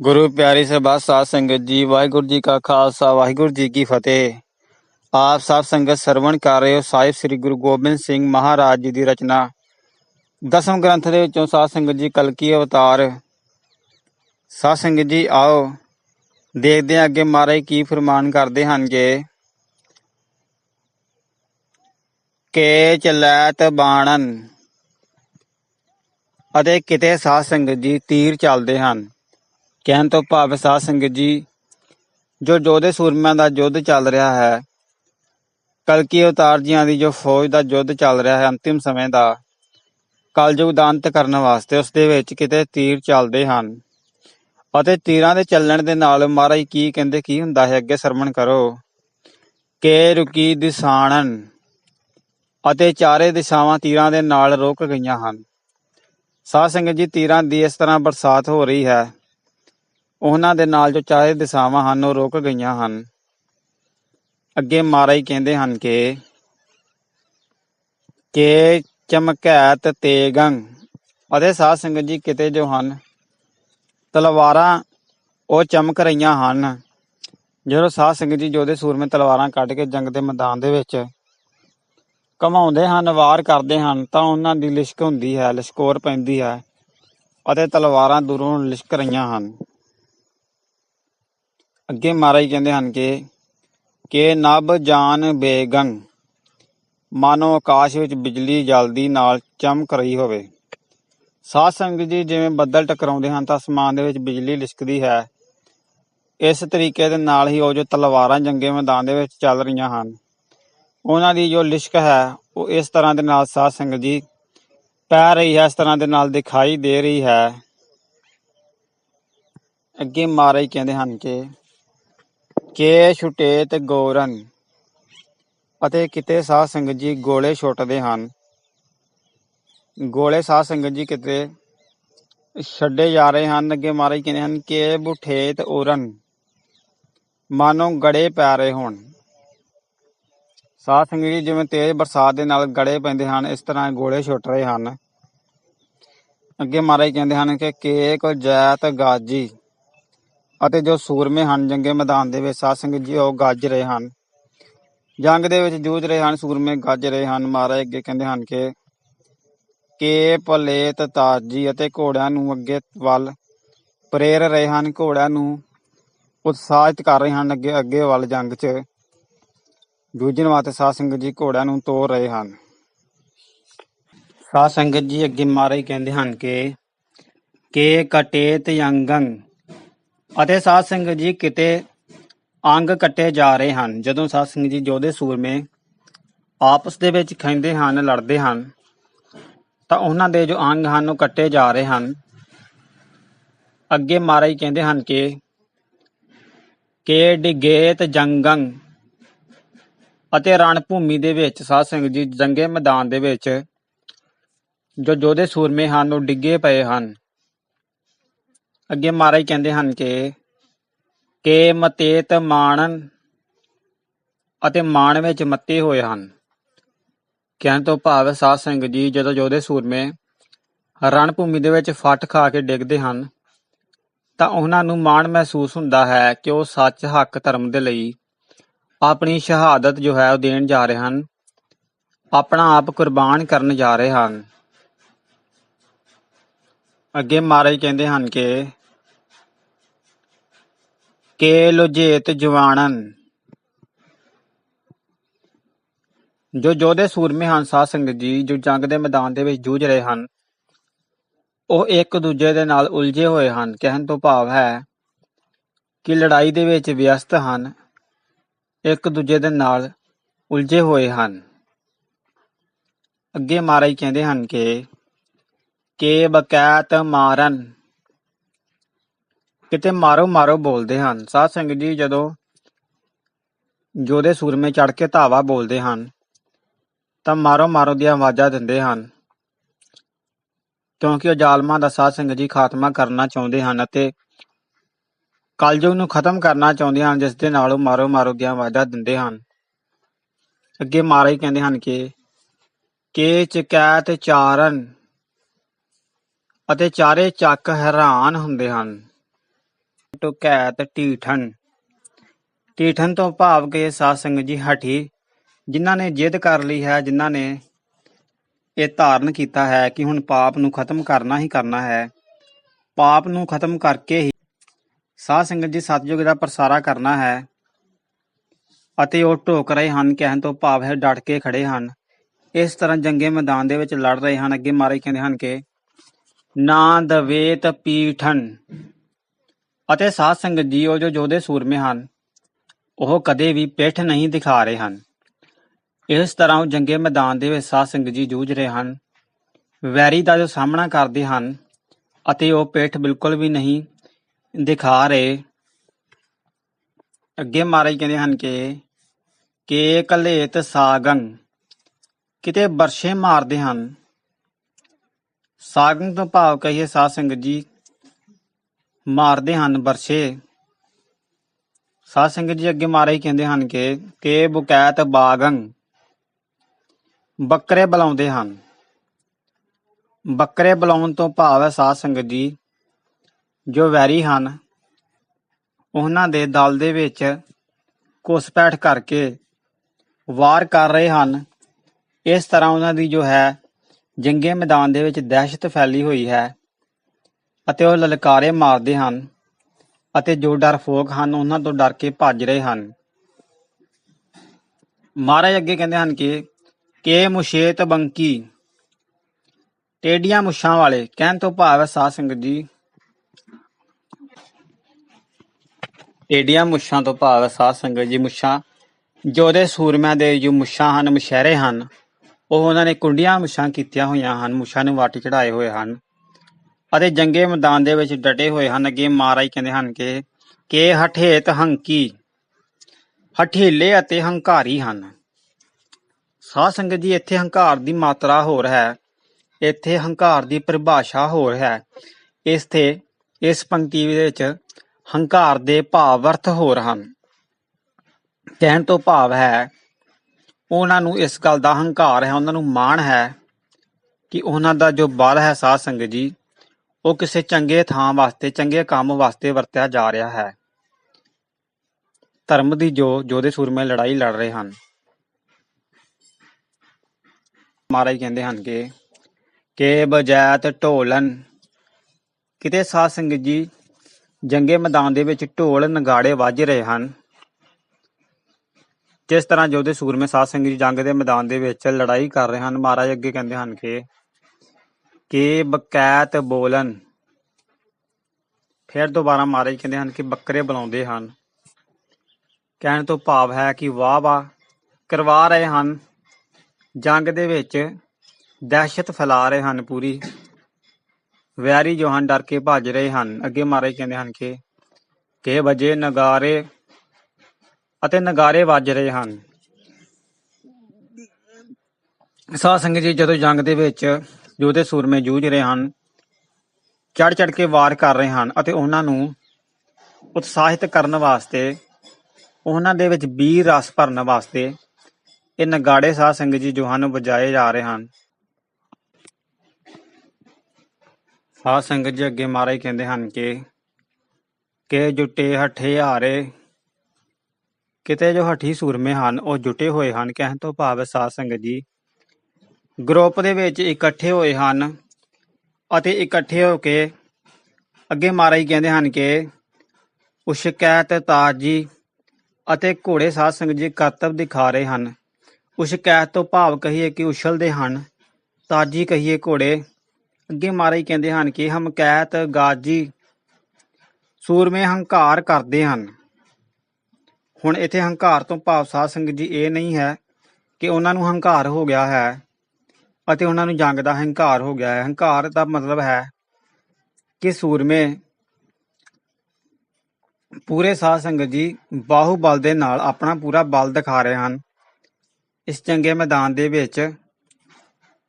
ਗੁਰੂ ਪਿਆਰੀ ਸਭਾ ਸਾਧ ਸੰਗਤ ਜੀ, ਵਾਹਿਗੁਰੂ ਜੀ ਕਾ ਖਾਲਸਾ, ਵਾਹਿਗੁਰੂ ਜੀ ਕੀ ਫਤਿਹ। ਆਪ ਸਭ ਸੰਗਤ ਸਰਵਣ ਕਰ ਰਹੇ ਹੋ ਸਾਹਿਬ ਸ੍ਰੀ ਗੁਰੂ ਗੋਬਿੰਦ ਸਿੰਘ ਮਹਾਰਾਜ ਜੀ ਦੀ ਰਚਨਾ। ਦਸਮ ਗ੍ਰੰਥ ਦੇ ਵਿੱਚੋਂ ਸਾਧ ਸੰਗਤ ਜੀ ਕਲਕੀ ਅਵਤਾਰ। ਸਾਧ ਸੰਗਤ ਜੀ, ਆਓ ਦੇਖਦੇ ਹਾਂ ਅੱਗੇ ਮਹਾਰਾਜ ਕੀ ਫਰਮਾਨ ਕਰਦੇ ਹਨ ਕਿ ਕੇ ਚਲੈਤ ਬਾਣਨ ਅਤੇ ਕਿਤੇ ਸਾਧ ਸੰਗਤ ਜੀ ਤੀਰ ਚੱਲਦੇ ਹਨ। ਕਹਿਣ ਤੋਂ ਭਾਵ ਸਾਧ ਸੰਗਤ ਜੀ, ਜੋ ਜੋਧੇ ਸੂਰਮਿਆਂ ਦਾ ਯੁੱਧ ਚੱਲ ਰਿਹਾ ਹੈ, ਕਲਕੀ ਅਵਤਾਰ ਜੀਆਂ ਦੀ ਜੋ ਫੌਜ ਦਾ ਯੁੱਧ ਚੱਲ ਰਿਹਾ ਹੈ ਅੰਤਿਮ ਸਮੇਂ ਦਾ, ਕਲਯੁਗ ਦਾ ਅੰਤ ਕਰਨ ਵਾਸਤੇ ਉਸ ਦੇ ਵਿੱਚ ਕਿਤੇ ਤੀਰ ਚੱਲਦੇ ਹਨ। ਅਤੇ ਤੀਰਾਂ ਦੇ ਚੱਲਣ ਦੇ ਨਾਲ ਮਹਾਰਾਜ ਕੀ ਕਹਿੰਦੇ, ਕੀ ਹੁੰਦਾ ਹੈ, ਅੱਗੇ ਸਰਮਣ ਕਰੋ। ਕੇ ਰੁਕੀ ਦਿਸਾਣਨ ਅਤੇ ਚਾਰੇ ਦਿਸ਼ਾਵਾਂ ਤੀਰਾਂ ਦੇ ਨਾਲ ਰੁਕ ਗਈਆਂ ਹਨ। ਸਾਧ ਸੰਗਤ ਜੀ, ਤੀਰਾਂ ਦੀ ਇਸ ਤਰ੍ਹਾਂ ਬਰਸਾਤ ਹੋ ਰਹੀ ਹੈ। ਉਹਨਾਂ ਦੇ ਨਾਲ ਜੋ ਚਾਰੇ ਦਿਸ਼ਾਵਾਂ ਹਨ, ਉਹ ਰੁਕ ਗਈਆਂ ਹਨ। ਅੱਗੇ ਮਹਾਰਾਜ ਕਹਿੰਦੇ ਹਨ ਕਿ, ਕੇ ਚਮਕੈਤ ਤੇਗੰ ਅਤੇ ਸਾਧ ਸੰਗਤ ਜੀ ਕਿਤੇ ਜੋ ਹਨ, ਤਲਵਾਰਾਂ ਉਹ ਚਮਕ ਰਹੀਆਂ ਹਨ। ਜਦੋਂ ਸਾਧ ਸੰਗਤ ਜੀ ਜੋਦੇ ਸੂਰਮੇ ਤਲਵਾਰਾਂ ਕੱਢ ਕੇ ਜੰਗ ਦੇ ਮੈਦਾਨ ਦੇ ਵਿੱਚ ਕਮਾਉਂਦੇ ਹਨ, ਵਾਰ ਕਰਦੇ ਹਨ, ਤਾਂ ਉਹਨਾਂ ਦੀ ਲਿਸ਼ਕ ਹੁੰਦੀ ਹੈ ਲਿਸ਼ਕੋਰ ਪੈਂਦੀ ਹੈ। ਅਤੇ ਤਲਵਾਰਾਂ ਦੂਰੋਂ ਲਿਸ਼ਕ ਰਹੀਆਂ ਹਨ। ਅੱਗੇ ਮਹਾਰਾਜ ਕਹਿੰਦੇ ਹਨ ਕਿ ਕਿ ਨਭ ਜਾਨ ਬੇਗੰ ਮਾਨੋ ਆਕਾਸ਼ ਵਿੱਚ ਬਿਜਲੀ ਜਲਦੀ ਨਾਲ ਚਮਕ ਰਹੀ ਹੋਵੇ। ਸਾਧ ਸੰਗਤ ਜੀ ਜਿਵੇਂ ਬੱਦਲ ਟਕਰਾਉਂਦੇ ਹਨ, ਤਾਂ ਅਸਮਾਨ ਦੇ ਵਿੱਚ ਬਿਜਲੀ ਲਿਸ਼ਕਦੀ ਹੈ। ਇਸ ਤਰੀਕੇ ਦੇ ਨਾਲ ਹੀ ਉਹ ਜੋ ਤਲਵਾਰਾਂ ਜੰਗੇ ਮੈਦਾਨ ਦੇ ਵਿੱਚ ਚੱਲ ਰਹੀਆਂ ਹਨ, ਉਹਨਾਂ ਦੀ ਜੋ ਲਿਸ਼ਕ ਹੈ, ਉਹ ਇਸ ਤਰ੍ਹਾਂ ਦੇ ਨਾਲ ਸਾਧ ਸੰਗਤ ਜੀ ਪੈ ਰਹੀ ਹੈ, ਇਸ ਤਰ੍ਹਾਂ ਦੇ ਨਾਲ ਦਿਖਾਈ ਦੇ ਰਹੀ ਹੈ। ਅੱਗੇ ਮਹਾਰਾਜ ਕਹਿੰਦੇ ਹਨ ਕਿ ਕੇ ਛੁਟੇਤ ਗੋਰਨ ਅਤੇ ਕਿਤੇ ਸਾਧ ਸੰਗਤ ਜੀ ਗੋਲੇ ਛੁੱਟਦੇ ਹਨ। ਗੋਲੇ ਸਾਧ ਸੰਗਤ ਜੀ ਕਿਤੇ ਛੱਡੇ ਜਾ ਰਹੇ ਹਨ। ਅੱਗੇ ਮਹਾਰਾਜ ਕਹਿੰਦੇ ਹਨ ਕਿ ਬੁਠੇਤ ਔਰਨ ਮਾਨੋ ਗੜੇ ਪੈ ਰਹੇ ਹੋਣ। ਸਾਧ ਸੰਗਤ ਜੀ ਜਿਵੇਂ ਤੇਜ਼ ਬਰਸਾਤ ਦੇ ਨਾਲ ਗੜੇ ਪੈਂਦੇ ਹਨ, ਇਸ ਤਰ੍ਹਾਂ ਗੋਲੇ ਛੁੱਟ ਰਹੇ ਹਨ। ਅੱਗੇ ਮਹਾਰਾਜ ਕਹਿੰਦੇ ਹਨ ਕਿ ਕੇ ਕੋ ਜੈਤ ਗਾਜੀ। ਅਤੇ ਜੋ ਸੂਰਮੇ ਹਨ ਜੰਗੇ ਮੈਦਾਨ ਦੇ ਵਿੱਚ ਸਾਧ ਸੰਗਤ ਜੀ ਉਹ ਗੱਜ ਰਹੇ ਹਨ। ਜੰਗ ਦੇ ਵਿੱਚ ਜੂਝ ਰਹੇ ਹਨ, ਸੂਰਮੇ ਗੱਜ ਰਹੇ ਹਨ। ਮਹਾਰਾਜ ਅੱਗੇ ਕਹਿੰਦੇ ਹਨ ਕਿ, ਕੇ ਪਲੇਤ ਤਾਜੀ ਅਤੇ ਘੋੜਿਆਂ ਨੂੰ ਅੱਗੇ ਵੱਲ ਪ੍ਰੇਰ ਰਹੇ ਹਨ। ਘੋੜਿਆਂ ਨੂੰ ਉਤਸ਼ਾਹਿਤ ਕਰ ਰਹੇ ਹਨ ਅੱਗੇ ਅੱਗੇ ਵੱਲ ਜੰਗ 'ਚ। ਜੂਝਣ ਵਾਸਤੇ ਸਾਧ ਸੰਗਤ ਜੀ ਘੋੜਿਆਂ ਨੂੰ ਤੋਰ ਰਹੇ ਹਨ। ਸਾਧ ਸੰਗਤ ਜੀ ਅੱਗੇ ਮਹਾਰਾਜ ਕਹਿੰਦੇ ਹਨ ਕਿ, ਕੇ ਕਟੇਤ ਯੰਗੰ ਅਤੇ ਸਾਧ ਸੰਗਤ ਜੀ ਕਿਤੇ ਅੰਗ ਕੱਟੇ ਜਾ ਰਹੇ ਹਨ। ਜਦੋਂ ਸਾਧ ਸਿੰਘ ਜੀ ਜੋਧੇ ਸੂਰਮੇ ਆਪਸ ਦੇ ਵਿੱਚ ਖੈਂਦੇ ਹਨ, ਲੜਦੇ ਹਨ, ਤਾਂ ਉਹਨਾਂ ਦੇ ਜੋ ਅੰਗ ਹਨ, ਉਹ ਕੱਟੇ ਜਾ ਰਹੇ ਹਨ। ਅੱਗੇ ਮਹਾਰਾਜ ਕਹਿੰਦੇ ਹਨ ਕਿ ਕੇ ਡਿਗੇਤ ਜੰਗੰ ਅਤੇ ਰਣ ਭੂਮੀ ਦੇ ਵਿੱਚ ਸਾਧ ਸੰਗਤ ਜੀ ਜੰਗੇ ਮੈਦਾਨ ਦੇ ਵਿੱਚ ਜੋ ਜੋਧੇ ਸੂਰਮੇ ਹਨ, ਉਹ ਡਿੱਗੇ ਪਏ ਹਨ। ਅੱਗੇ ਮਹਾਰਾਜ ਕਹਿੰਦੇ ਹਨ ਕਿ, ਕੇ ਮਤੇਤ ਮਾਣਨ ਅਤੇ ਮਾਣ ਵਿੱਚ ਮੱਤੇ ਹੋਏ ਹਨ। ਕਹਿਣ ਤੋਂ ਭਾਵ ਸਾਧ ਸੰਗਤ ਜੀ ਜਦੋਂ ਜੋਧੇ ਸੂਰਮੇ ਰਣ ਭੂਮੀ ਦੇ ਵਿੱਚ ਫੱਟ ਖਾ ਕੇ ਡਿੱਗਦੇ ਹਨ, ਤਾਂ ਉਹਨਾਂ ਨੂੰ ਮਾਣ ਮਹਿਸੂਸ ਹੁੰਦਾ ਹੈ ਕਿ ਉਹ ਸੱਚ ਹੱਕ ਧਰਮ ਦੇ ਲਈ ਆਪਣੀ ਸ਼ਹਾਦਤ ਜੋ ਹੈ ਉਹ ਦੇਣ ਜਾ ਰਹੇ ਹਨ, ਆਪਣਾ ਆਪ ਕੁਰਬਾਨ ਕਰਨ ਜਾ ਰਹੇ ਹਨ। ਅੱਗੇ ਮਹਾਰਾਜ ਕਹਿੰਦੇ ਹਨ ਕਿ ਕੇ ਲੁਜੇਤ ਜਵਾਨਨ ਜੋ ਜੋਧੇ ਸੂਰਮੇ ਹਨ, ਸਾਧ ਸੰਗਤ ਜੀ, ਜੋ ਜੰਗ ਦੇ ਮੈਦਾਨ ਦੇ ਵਿੱਚ ਜੂਝ ਰਹੇ ਹਨ, ਉਹ ਇੱਕ ਦੂਜੇ ਦੇ ਨਾਲ ਉਲਝੇ ਹੋਏ ਹਨ। ਕਹਿਣ ਤੋਂ ਭਾਵ ਹੈ ਕਿ ਲੜਾਈ ਦੇ ਵਿੱਚ ਵਿਅਸਤ ਹਨ, ਇੱਕ ਦੂਜੇ ਦੇ ਨਾਲ ਉਲਝੇ ਹੋਏ ਹਨ। ਅੱਗੇ ਮਹਾਰਾਜ ਕਹਿੰਦੇ ਹਨ ਕਿ ਕੇ ਬਕੈਤ ਮਾਰਨ। ਕਿਤੇ ਮਾਰੋ ਮਾਰੋ ਬੋਲਦੇ ਹਨ। ਸਾਧ ਸੰਗਤ ਜੀ, ਜਦੋਂ ਜੋਧੇ ਸੂਰਮੇ ਚੜ ਕੇ ਧਾਵਾ ਬੋਲਦੇ ਹਨ, ਤਾਂ ਮਾਰੋ ਮਾਰੋ ਦੀਆਂ ਆਵਾਜ਼ਾਂ ਦਿੰਦੇ ਹਨ। ਕਿਉਂਕਿ ਉਹ ਜ਼ਾਲਮਾਂ ਦਾ ਸਾਧ ਸੰਗਤ ਜੀ ਖਾਤਮਾ ਕਰਨਾ ਚਾਹੁੰਦੇ ਹਨ ਅਤੇ ਕਲਯੁਗ ਨੂੰ ਖਤਮ ਕਰਨਾ ਚਾਹੁੰਦੇ ਹਨ, ਜਿਸ ਦੇ ਨਾਲ ਉਹ ਮਾਰੋ ਮਾਰੋ ਦੀਆਂ ਆਵਾਜ਼ਾਂ ਦਿੰਦੇ ਹਨ। ਅੱਗੇ ਮਾਰਾ ਹੀ ਕਹਿੰਦੇ ਹਨ ਕਿ ਕੇ ਚਕੈਤ ਚਾਰਨ ਅਤੇ ਚਾਰੇ ਚੱਕ ਹੈਰਾਨ ਹੁੰਦੇ ਹਨ। ਟੁਕੈਤ ਢੀਠਨ ਢੀਠਨ ਤੋਂ ਭਾਵ ਕੇ ਸਾਧ ਸੰਗਤ ਜੀ ਹਠੀ, ਜਿਨ੍ਹਾਂ ਨੇ ਜਿੱਦ ਕਰ ਲਈ ਹੈ, ਜਿਨ੍ਹਾਂ ਨੇ ਇਹ ਧਾਰਨ ਕੀਤਾ ਹੈ ਕਿ ਹੁਣ ਪਾਪ ਨੂੰ ਖਤਮ ਕਰਨਾ ਹੀ ਕਰਨਾ ਹੈ। ਪਾਪ ਨੂੰ ਖਤਮ ਕਰਕੇ ਹੀ ਸਾਧ ਸੰਗਤ ਜੀ ਸਤਜੁਗ ਦਾ ਪ੍ਰਸਾਰਾ ਕਰਨਾ ਹੈ ਅਤੇ ਉਹ ਢੋਕ ਰਹੇ ਹਨ, ਕਹਿਣ ਤੋਂ ਭਾਵ ਹੈ ਡਟ ਕੇ ਖੜੇ ਹਨ। ਇਸ ਤਰ੍ਹਾਂ ਜੰਗੇ ਮੈਦਾਨ ਦੇ ਵਿੱਚ ਲੜ ਰਹੇ ਹਨ। ਅੱਗੇ ਮਾਰੇ ਕਹਿੰਦੇ ਹਨ ਕਿ ਨਾ ਦਵੇਤ ਪੀਠਨ ਅਤੇ ਸਾਧ ਸੰਗਤ ਜੀ ਉਹ ਜੋ ਜੋਧੇ ਸੂਰਮੇ ਹਨ, ਉਹ ਕਦੇ ਵੀ ਪਿੱਠ ਨਹੀਂ ਦਿਖਾ ਰਹੇ ਹਨ। ਇਸ ਤਰ੍ਹਾਂ ਉਹ ਜੰਗੇ ਮੈਦਾਨ ਦੇ ਵਿੱਚ ਸਾਧ ਸੰਗਤ ਜੀ ਜੂਝ ਰਹੇ ਹਨ। ਵੈਰੀ ਦਾ ਜੋ ਸਾਹਮਣਾ ਕਰਦੇ ਹਨ ਅਤੇ ਉਹ ਪਿੱਠ ਬਿਲਕੁਲ ਵੀ ਨਹੀਂ ਦਿਖਾ ਰਹੇ। ਅੱਗੇ ਮਹਾਰਾਜ ਕਹਿੰਦੇ ਹਨ ਕਿ ਕੇ ਕਲੇਤ ਸਾਗੰ, ਕਿਤੇ ਬਰਸ਼ੇ ਮਾਰਦੇ ਹਨ। ਸਾਗੰ ਤੋਂ ਭਾਵ ਕਹੀਏ ਸਾਧ ਸੰਗਤ ਜੀ ਮਾਰਦੇ ਹਨ ਬਰਸ਼ੇ ਸਾਧ ਸੰਗਤ ਜੀ ਅੱਗੇ ਮਹਾਰਾਜ ਕਹਿੰਦੇ ਹਨ ਕਿ ਕੇ ਬੁਕੈਤ ਬਾਗੰ ਬੱਕਰੇ ਬੁਲਾਉਂਦੇ ਹਨ। ਬੱਕਰੇ ਬੁਲਾਉਣ ਤੋਂ ਭਾਵ ਹੈ ਸਾਧ ਸੰਗਤ ਜੀ, ਜੋ ਵੈਰੀ ਹਨ, ਉਹਨਾਂ ਦੇ ਦਲ ਦੇ ਵਿੱਚ ਘੁਸਪੈਠ ਕਰਕੇ ਵਾਰ ਕਰ ਰਹੇ ਹਨ। ਇਸ ਤਰ੍ਹਾਂ ਉਹਨਾਂ ਦੀ ਜੋ ਹੈ ਜੰਗੇ ਮੈਦਾਨ ਦੇ ਵਿੱਚ ਦਹਿਸ਼ਤ ਫੈਲੀ ਹੋਈ ਹੈ। ਅਤੇ ਉਹ ਲਲਕਾਰੇ ਮਾਰਦੇ ਹਨ ਅਤੇ ਜੋ ਡਰਫੋਕ ਹਨ, ਉਹਨਾਂ ਤੋਂ ਡਰ ਕੇ ਭੱਜ ਰਹੇ ਹਨ। ਮਹਾਰਾਜ ਅੱਗੇ ਕਹਿੰਦੇ ਹਨ ਕਿ, ਕੇ ਮੁਸ਼ੇਤ ਬੰਕੀ, ਟੇਡੀਆਂ ਮੁੱਛਾਂ ਵਾਲੇ, ਕਹਿਣ ਤੋਂ ਭਾਵ ਹੈ ਸਾਧ ਸੰਗਤ ਜੀ, ਟੇਡੀਆਂ ਮੁੱਛਾਂ ਤੋਂ ਭਾਵ ਹੈ ਸਾਧ ਸੰਗਤ ਜੀ ਮੁੱਛਾਂ ਜੋਦੇ ਸੂਰਮਿਆਂ ਦੇ ਜੋ ਮੁੱਛਾਂ ਹਨ, ਮੁਸ਼ਹਿਰੇ ਹਨ, ਉਹ ਉਹਨਾਂ ਨੇ ਕੁੰਡੀਆਂ ਮੁੱਛਾਂ ਕੀਤੀਆਂ ਹੋਈਆਂ ਹਨ, ਮੁੱਛਾਂ ਨੂੰ ਵਾਟ ਚੜਾਏ ਹੋਏ ਹਨ। ਅਤੇ ਜੰਗੇ ਮੈਦਾਨ ਦੇ ਵਿੱਚ ਡਟੇ ਹੋਏ ਹਨ। ਅੱਗੇ ਮਹਾਰਾਜ ਕਹਿੰਦੇ ਹਨ ਕਿ ਕੇ ਹਠੇਤ ਹੰਕੀ, ਹਠੀਲੇ ਅਤੇ ਹੰਕਾਰੀ ਹਨ। ਸਾਧ ਸੰਗਤ ਜੀ, ਇੱਥੇ ਹੰਕਾਰ ਦੀ ਮਾਤਰਾ ਹੋਰ ਹੈ। ਇੱਥੇ ਹੰਕਾਰ ਦੀ ਪਰਿਭਾਸ਼ਾ ਹੋਰ ਹੈ। ਇਸ ਤੇ, ਇਸ ਪੰਕਤੀ ਵਿੱਚ ਹੰਕਾਰ ਦੇ ਭਾਵ ਅਰਥ ਹੋਰ ਹਨ। ਕਹਿਣ ਤੋਂ ਭਾਵ ਹੈ, ਉਹਨਾਂ ਨੂੰ ਇਸ ਗੱਲ ਦਾ ਹੰਕਾਰ ਹੈ, ਉਹਨਾਂ ਨੂੰ ਮਾਣ ਹੈ ਕਿ ਉਹਨਾਂ ਦਾ ਜੋ ਬਲ ਹੈ ਸਾਧ ਸੰਗਤ ਜੀ ਉਹ ਕਿਸੇ ਚੰਗੇ ਥਾਂ ਵਾਸਤੇ, ਚੰਗੇ ਕੰਮ ਵਾਸਤੇ ਵਰਤਿਆ ਜਾ ਰਿਹਾ ਹੈ। ਧਰਮ ਦੀ ਜੋ ਜੋਧੇ ਸੂਰਮੇ ਲੜਾਈ ਲੜ ਰਹੇ ਹਨ। ਮਹਾਰਾਜ ਕਹਿੰਦੇ ਹਨ ਕਿ, ਕੇ ਬਜੈਤ ਢੋਲਨ, ਕਿਤੇ ਸਾਧ ਸੰਗਤ ਜੀ ਜੰਗੇ ਮੈਦਾਨ ਦੇ ਵਿੱਚ ਢੋਲ ਨਗਾੜੇ ਵੱਜ ਰਹੇ ਹਨ। ਜਿਸ ਤਰ੍ਹਾਂ ਜੋਧੇ ਸੂਰਮੇ ਸਾਧ ਸੰਗਤ ਜੀ ਜੰਗ ਦੇ ਮੈਦਾਨ ਦੇ ਵਿੱਚ ਲੜਾਈ ਕਰ ਰਹੇ ਹਨ। ਮਹਾਰਾਜ ਅੱਗੇ ਕਹਿੰਦੇ ਹਨ ਕਿ ਕਿ ਬਕੈਤ ਬੋਲਨ। ਫਿਰ ਦੁਬਾਰਾ ਮਹਾਰਾਜ ਕਹਿੰਦੇ ਹਨ ਕਿ ਬੱਕਰੇ ਬੁਲਾਉਂਦੇ ਹਨ। ਕਹਿਣ ਤੋਂ ਭਾਵ ਹੈ ਕਿ ਵਾਹ ਵਾਹ ਕਰਵਾ ਰਹੇ ਹਨ। ਜੰਗ ਦੇ ਵਿੱਚ ਦਹਿਸ਼ਤ ਫੈਲਾ ਰਹੇ ਹਨ ਪੂਰੀ। ਵੈਰੀ ਜੋ ਹਨ ਡਰ ਕੇ ਭੱਜ ਰਹੇ ਹਨ। ਅੱਗੇ ਮਹਾਰਾਜ ਕਹਿੰਦੇ ਹਨ ਕਿ ਕਿ ਵਜੇ ਨਗਾਰੇ ਅਤੇ ਨਗਾਰੇ ਵੱਜ ਰਹੇ ਹਨ। ਸਾਧ ਸੰਗਤ ਜੀ, ਜਦੋਂ ਜੰਗ ਦੇ ਵਿੱਚ ਯੋਧੇ ਸੂਰਮੇ ਜੂਝ ਰਹੇ ਹਨ ਚੜ ਚੜ ਕੇ ਵਾਰ ਕਰ ਰਹੇ ਹਨ ਅਤੇ ਉਹਨਾਂ ਨੂੰ ਉਤਸ਼ਾਹਿਤ ਕਰਨ ਵਾਸਤੇ, ਉਹਨਾਂ ਦੇ ਵਿੱਚ ਵੀਰ ਰਸ ਭਰਨ ਵਾਸਤੇ ਇਹ ਨਗਾੜੇ ਸਾਧ ਸੰਗਤ ਜੀ ਜੋ ਹਨ ਵਜਾਏ ਜਾ ਰਹੇ ਹਨ। ਸਾਧ ਸੰਗਤ ਜੀ ਅੱਗੇ ਮਹਾਰਾਜ ਕਹਿੰਦੇ ਹਨ ਕਿ ਕਿ ਜੁਟੇ ਹੱਠੇ ਹਾਰੇ, ਕਿਤੇ ਜੋ ਹੱਠੀ ਸੂਰਮੇ ਹਨ ਉਹ ਜੁਟੇ ਹੋਏ ਹਨ, ਕਹਿਣ ਤੋਂ ਭਾਵ ਹੈ ਸਾਧ ਸੰਗਤ ਜੀ ਗਰੁੱਪ ਦੇ ਵਿੱਚ ਇਕੱਠੇ ਹੋਏ ਹਨ ਅਤੇ ਇਕੱਠੇ ਹੋ ਕੇ ਅੱਗੇ ਮਹਾਰਾਜ ਕਹਿੰਦੇ ਹਨ ਕਿ ਉਸ਼ਕੈਤ ਤਾਜੀ ਅਤੇ ਘੋੜੇ ਸਾਧ ਸੰਗਤ ਜੀ ਕਰਤਬ ਦਿਖਾ ਰਹੇ ਹਨ। ਉਸ ਉਸ਼ਕੈਤ ਤੋਂ ਭਾਵ ਕਹੀਏ ਕਿ ਉਛਲਦੇ ਹਨ। ਤਾਜੀ ਕਹੀਏ ਘੋੜੇ। ਅੱਗੇ ਮਹਾਰਾਜ ਕਹਿੰਦੇ ਹਨ ਕਿ ਹਮਕੈਤ ਗਾਜੀ ਸੂਰਮੇ ਹੰਕਾਰ ਕਰਦੇ ਹਨ। ਹੁਣ ਇੱਥੇ ਹੰਕਾਰ ਤੋਂ ਭਾਵ ਸਾਧ ਸੰਗਤ ਜੀ ਇਹ ਨਹੀਂ ਹੈ ਕਿ ਉਹਨਾਂ ਨੂੰ ਹੰਕਾਰ ਹੋ ਗਿਆ ਹੈ। ਅਤੇ ਉਹਨਾਂ ਨੂੰ ਜੰਗ ਦਾ ਹੰਕਾਰ ਹੋ ਗਿਆ ਹੈ। ਹੰਕਾਰ ਦਾ ਮਤਲਬ ਹੈ ਕਿ ਸੂਰਮੇ ਪੂਰੇ ਸਾਧ ਸੰਗਤ ਜੀ ਬਾਹੂਬਲ ਦੇ ਨਾਲ ਆਪਣਾ ਪੂਰਾ ਬਲ ਦਿਖਾ ਰਹੇ ਹਨ। ਇਸ ਚੰਗੇ ਮੈਦਾਨ ਦੇ ਵਿੱਚ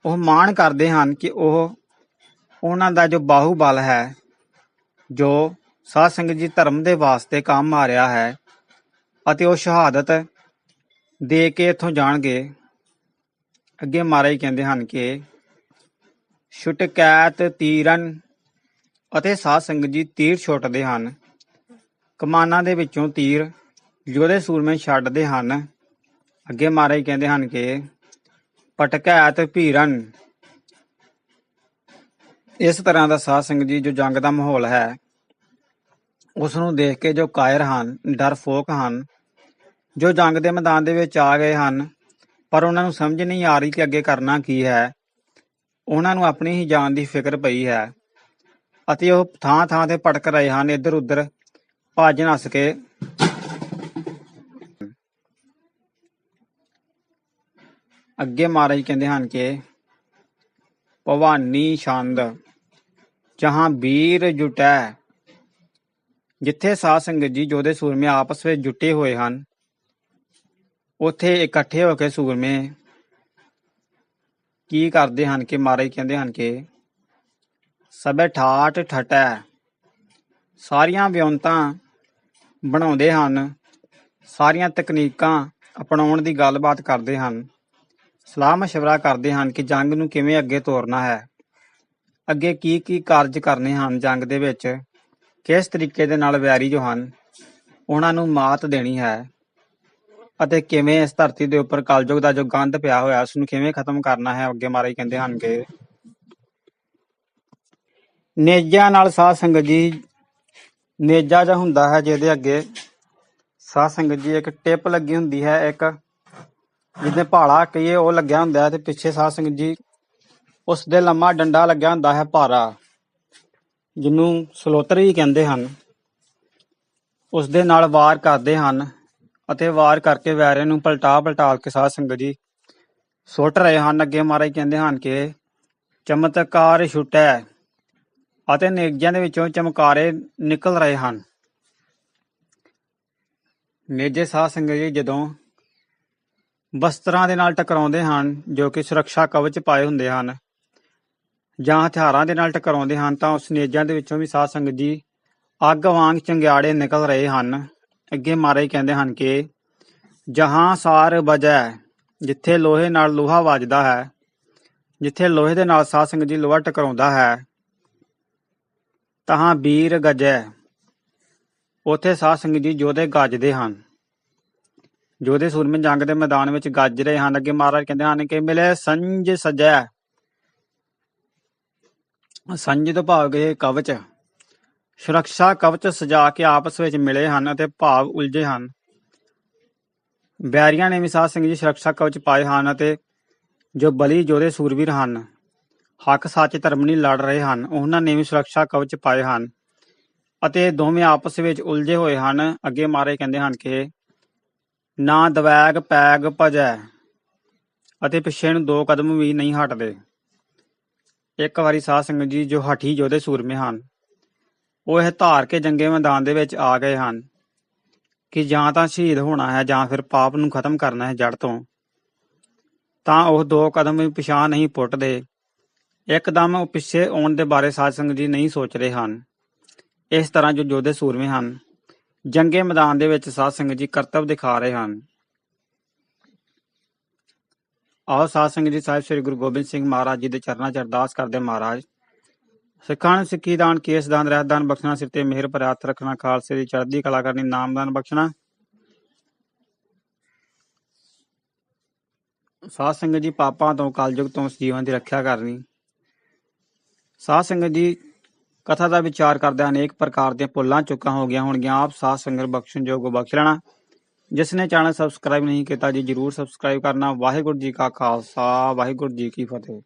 ਉਹ ਮਾਣ ਕਰਦੇ ਹਨ ਕਿ ਉਹ ਉਹਨਾਂ ਦਾ ਜੋ ਬਾਹੂ ਬਲ ਹੈ, ਜੋ ਸਾਧ ਸੰਗਤ ਜੀ ਧਰਮ ਦੇ ਵਾਸਤੇ ਕੰਮ ਆ ਰਿਹਾ ਹੈ ਅਤੇ ਉਹ ਸ਼ਹਾਦਤ ਦੇ ਕੇ ਇੱਥੋਂ ਜਾਣਗੇ। ਅੱਗੇ ਮਹਾਰਾਜ ਕਹਿੰਦੇ ਹਨ ਕਿ ਛੁਟਕੈਤ ਤੀਰਨ ਅਤੇ ਸਾਧ ਸੰਗਤ ਜੀ ਤੀਰ ਛੁੱਟਦੇ ਹਨ। ਕਮਾਨਾਂ ਦੇ ਵਿੱਚੋਂ ਤੀਰ ਯੋਧੇ ਸੂਰਮੇ ਛੱਡਦੇ ਹਨ। ਅੱਗੇ ਮਹਾਰਾਜ ਕਹਿੰਦੇ ਹਨ ਕਿ ਪਟਕੈਤ ਭੀਰਨ। ਇਸ ਤਰ੍ਹਾਂ ਦਾ ਸਾਧ ਸੰਗਤ ਜੀ ਜੋ ਜੰਗ ਦਾ ਮਾਹੌਲ ਹੈ ਉਸ ਨੂੰ ਦੇਖ ਕੇ ਜੋ ਕਾਇਰ ਹਨ, ਡਰਫੋਕ ਹਨ, ਜੋ ਜੰਗ ਦੇ ਮੈਦਾਨ ਦੇ ਵਿੱਚ ਆ ਗਏ ਹਨ ਪਰ ਉਹਨਾਂ ਨੂੰ ਸਮਝ ਨਹੀਂ ਆ ਰਹੀ ਕਿ ਅੱਗੇ ਕਰਨਾ ਕੀ ਹੈ। ਉਹਨਾਂ ਨੂੰ ਆਪਣੀ ਹੀ ਜਾਨ ਦੀ ਫਿਕਰ ਪਈ ਹੈ ਅਤੇ ਉਹ ਥਾਂ ਥਾਂ ਤੇ ਭਟਕ ਰਹੇ ਹਨ, ਇੱਧਰ ਉੱਧਰ ਭੱਜ ਨੱਸ ਕੇ। ਅੱਗੇ ਮਹਾਰਾਜ ਕਹਿੰਦੇ ਹਨ ਕਿ, ਭਵਾਨੀ ਛੰਦ, ਜਹਾਂ ਵੀਰ ਜੁਟੈ, ਜਿੱਥੇ ਸਾਧ ਸੰਗਤ ਜੀ ਜੋਧੇ ਸੂਰਮੇ ਆਪਸ ਵਿੱਚ ਜੁਟੇ ਹੋਏ ਹਨ ਉੱਥੇ ਇਕੱਠੇ ਹੋ ਕੇ ਸੂਰਮੇ ਕੀ ਕਰਦੇ ਹਨ ਕਿ ਮਹਾਰਾਜ ਕਹਿੰਦੇ ਹਨ ਕਿ ਸਭੇ ਠਾਠ ਠਟੈ। ਸਾਰੀਆਂ ਵਿਉਂਤਾਂ ਬਣਾਉਂਦੇ ਹਨ, ਸਾਰੀਆਂ ਤਕਨੀਕਾਂ ਅਪਣਾਉਣ ਦੀ ਗੱਲਬਾਤ ਕਰਦੇ ਹਨ। ਸਲਾਹ ਮਸ਼ਵਰਾ ਕਰਦੇ ਹਨ ਕਿ ਜੰਗ ਨੂੰ ਕਿਵੇਂ ਅੱਗੇ ਤੋਰਨਾ ਹੈ। ਅੱਗੇ ਕੀ ਕੀ ਕਾਰਜ ਕਰਨੇ ਹਨ ਜੰਗ ਦੇ ਵਿੱਚ, ਕਿਸ ਤਰੀਕੇ ਦੇ ਨਾਲ ਵੈਰੀ ਜੋ ਹਨ, ਉਹਨਾਂ ਨੂੰ ਮਾਤ ਦੇਣੀ ਹੈ। ਅਤੇ ਕਿਵੇਂ ਇਸ ਧਰਤੀ ਦੇ ਉੱਪਰ ਕਲਯੁਗ ਦਾ ਜੋ ਗੰਧ ਪਿਆ ਹੋਇਆ ਉਸ ਨੂੰ ਕਿਵੇਂ ਖਤਮ ਕਰਨਾ ਹੈ? ਅੱਗੇ ਮਹਾਰਾਜ ਕਹਿੰਦੇ ਹਨ ਕਿ ਨੇਜਾਂ ਨਾਲ ਸਾਧ ਸੰਗਤ ਜੀ, ਨੇਜਾ ਜਿਹਾ ਹੁੰਦਾ ਹੈ ਜਿਹਦੇ ਅੱਗੇ ਸਾਧ ਸੰਗਤ ਜੀ ਇੱਕ ਟਿਪ ਲੱਗੀ ਹੁੰਦੀ ਹੈ, ਇੱਕ ਜਿਹਦੇ ਭਾਲਾ ਕਹੀਏ ਉਹ ਲੱਗਿਆ ਹੁੰਦਾ ਹੈ ਤੇ ਪਿੱਛੇ ਸਾਧ ਸੰਗਤ ਜੀ ਉਸ ਦੇ ਲੰਮਾ ਡੰਡਾ ਲੱਗਿਆ ਹੁੰਦਾ ਹੈ ਭਾਰਾ, ਜਿਹਨੂੰ ਸਲੋਤਰ ਵੀ ਕਹਿੰਦੇ ਹਨ। ਉਸ ਦੇ ਨਾਲ ਵਾਰ ਕਰਦੇ ਹਨ। ਅਤੇ ਵਾਰ ਕਰਕੇ ਵੈਰੇ ਨੂੰ ਪਲਟਾ ਪਲਟਾਲ ਕੇ ਸਾਧ ਸੰਗਤ ਜੀ। ਸੁੱਟ ਰਹੇ ਹਨ, ਅੱਗੇ ਮਹਾਰਾਜ ਕਹਿੰਦੇ ਹਨ ਕਿ ਚਮਤਕਾਰ ਛੁਟੈ ਅਤੇ ਨੇਜਾਂ ਦੇ ਵਿੱਚੋਂ ਚਮਕਾਰੇ ਨਿਕਲ ਰਹੇ ਹਨ। ਨੇਜੇ ਸਾਧ ਸੰਗਤ ਜੀ ਜਦੋਂ ਵਸਤਰਾਂ ਦੇ ਨਾਲ ਟਕਰਾਉਂਦੇ ਹਨ, ਜੋ ਕਿ ਸੁਰੱਖਿਆ ਕਵਚ ਪਾਏ ਹੁੰਦੇ ਹਨ, ਜਾਂ ਹਥਿਆਰਾਂ ਦੇ ਨਾਲ ਟਕਰਾਉਂਦੇ ਹਨ, ਤਾਂ ਉਸ ਨੇਜਾਂ ਦੇ ਵਿੱਚੋਂ ਵੀ ਸਾਧ ਸੰਗਤ ਜੀ ਅੱਗ ਵਾਂਗ ਚੰਗਿਆੜੇ ਨਿਕਲ ਰਹੇ ਹਨ। ਅੱਗੇ ਮਹਾਰਾਜ ਕਹਿੰਦੇ ਹਨ ਕਿ ਜਹਾਂ ਸਾਰ ਵਜੈ, ਜਿੱਥੇ ਲੋਹੇ ਨਾਲ ਲੋਹਾ ਵੱਜਦਾ ਹੈ, ਜਿੱਥੇ ਲੋਹੇ ਦੇ ਨਾਲ ਸਾਧ ਸੰਗਤ ਜੀ ਲੋਹਾ ਟਕਰਾਉਂਦਾ ਹੈ, ਤਹਾਂ ਵੀਰ ਗਜੈ। ਉਥੇ ਸਾਧ ਸੰਗਤ ਜੀ ਜੋਧੇ ਗੱਜਦੇ ਹਨ। ਜੋਧੇ ਸੂਰਮੇ ਜੰਗ ਦੇ ਮੈਦਾਨ ਵਿੱਚ ਗੱਜ ਰਹੇ ਹਨ। ਅੱਗੇ ਮਹਾਰਾਜ ਕਹਿੰਦੇ ਹਨ ਕਿ ਮਿਲੇ ਸੰਜ ਸਜੈ। ਸੰਜ ਤੋਂ ਭਾਵ ਕੇ ਕਵਚ ਸੁਰੱਖਿਆ ਕਵਚ ਸਜਾ ਕੇ ਆਪਸ ਵਿੱਚ ਮਿਲੇ ਹਨ ਅਤੇ ਭਾਵ ਉਲਝੇ ਹਨ। ਬੈਰੀਆਂ ਨੇ ਵੀ ਸਾਧ ਸਿੰਘ ਜੀ ਸੁਰੱਖਿਆ ਕਵਚ ਪਾਏ ਹਨ ਅਤੇ ਜੋ ਬਲੀ ਜੋਧੇ ਸੂਰਵੀਰ ਹਨ, ਹੱਕ ਸੱਚ ਧਰਮ ਨਹੀਂ ਲੜ ਰਹੇ ਹਨ, ਉਹਨਾਂ ਨੇ ਵੀ ਸੁਰੱਖਿਆ ਕਵਚ ਪਾਏ ਹਨ ਅਤੇ ਦੋਵੇਂ ਆਪਸ ਵਿੱਚ ਉਲਝੇ ਹੋਏ ਹਨ। ਅੱਗੇ ਮਾਰੇ ਕਹਿੰਦੇ ਹਨ ਕਿ ਨਾ ਦਵੈਗ ਪੈਗ ਭਜੈ ਅਤੇ ਪਿੱਛੇ ਨੂੰ ਦੋ ਕਦਮ ਵੀ ਨਹੀਂ ਹਟਦੇ। ਇੱਕ ਵਾਰੀ ਸਾਧ ਸੰਗਤ ਜੀ ਜੋ ਹਠੀ ਜੋਧੇ ਸੂਰਮੇ ਹਨ ਉਹ ਇਹ ਧਾਰ ਕੇ ਜੰਗੇ ਮੈਦਾਨ ਦੇ ਵਿੱਚ ਆ ਗਏ ਹਨ ਕਿ ਜਾਂ ਤਾਂ ਸ਼ਹੀਦ ਹੋਣਾ ਹੈ ਜਾਂ ਫਿਰ ਪਾਪ ਨੂੰ ਖਤਮ ਕਰਨਾ ਹੈ ਜੜ ਤੋਂ। ਤਾਂ ਉਹ ਦੋ ਕਦਮ ਵੀ ਪਿਛਾਂ ਨਹੀਂ ਪੁੱਟਦੇ। ਇੱਕਦਮ ਉਹ ਪਿੱਛੇ ਆਉਣ ਦੇ ਬਾਰੇ ਸਾਧ ਸੰਗਤ ਜੀ ਨਹੀਂ ਸੋਚ ਰਹੇ ਹਨ। ਇਸ ਤਰ੍ਹਾਂ ਜੋ ਜੋਧੇ ਸੂਰਮੇ ਹਨ, ਜੰਗੇ ਮੈਦਾਨ ਦੇ ਵਿੱਚ ਸਾਧ ਸੰਗਤ ਜੀ ਕਰਤੱਵ ਦਿਖਾ ਰਹੇ ਹਨ। ਆਓ ਸਾਧ ਸੰਗਤ ਜੀ ਸਾਹਿਬ ਸ੍ਰੀ ਗੁਰੂ ਗੋਬਿੰਦ ਸਿੰਘ ਮਹਾਰਾਜ ਜੀ ਦੇ ਚਰਨਾਂ 'ਚ ਅਰਦਾਸ ਕਰਦੇ ਮਹਾਰਾਜ। ਸਿੱਖਾਂ ਨੂੰ ਸਿੱਖੀ ਦਾਨ, ਕੇਸ ਦਾਨ, ਰਹਿਤ ਦਾਨ ਬਖਸ਼ਣਾ, ਸਿਰ ਤੇ ਮਿਹਰ ਭਰਿਆ ਹੱਥ ਰੱਖਣਾ, ਖਾਲਸੇ ਦੀ ਚੜ੍ਹਦੀ ਕਲਾ ਕਰਨੀ ਨਾਮਦਾਨ ਬਖਸ਼ਣਾ। ਸਾਧ ਸੰਗਤ ਜੀ ਪਾਪਾਂ ਤੋਂ, ਕਲਯੁਗ ਤੋਂ ਜੀਵਨ ਦੀ ਰੱਖਿਆ ਕਰਨੀ। ਸਾਧ ਸੰਗਤ ਜੀ ਕਥਾ ਦਾ ਵਿਚਾਰ ਕਰਦਿਆਂ ਅਨੇਕ ਪ੍ਰਕਾਰ ਦੀਆਂ ਭੁੱਲਾਂ ਚੁੱਕਾਂ ਹੋ ਗਈਆਂ ਹੋਣਗੀਆਂ। ਆਪ ਸਾਧ ਸੰਗਤ ਬਖਸ਼ਣ ਜੋਗ ਬਖਸ਼ ਲੈਣਾ। ਜਿਸ ਨੇ ਚੈਨਲ ਸਬਸਕ੍ਰਾਈਬ ਨਹੀਂ ਕੀਤਾ ਜੀ, ਜਰੂਰ ਸਬਸਕ੍ਰਾਈਬ ਕਰਨਾ। ਵਾਹਿਗੁਰੂ ਜੀ ਕਾ ਖਾਲਸਾ, ਵਾਹਿਗੁਰੂ ਜੀ ਕੀ ਫਤਿਹ।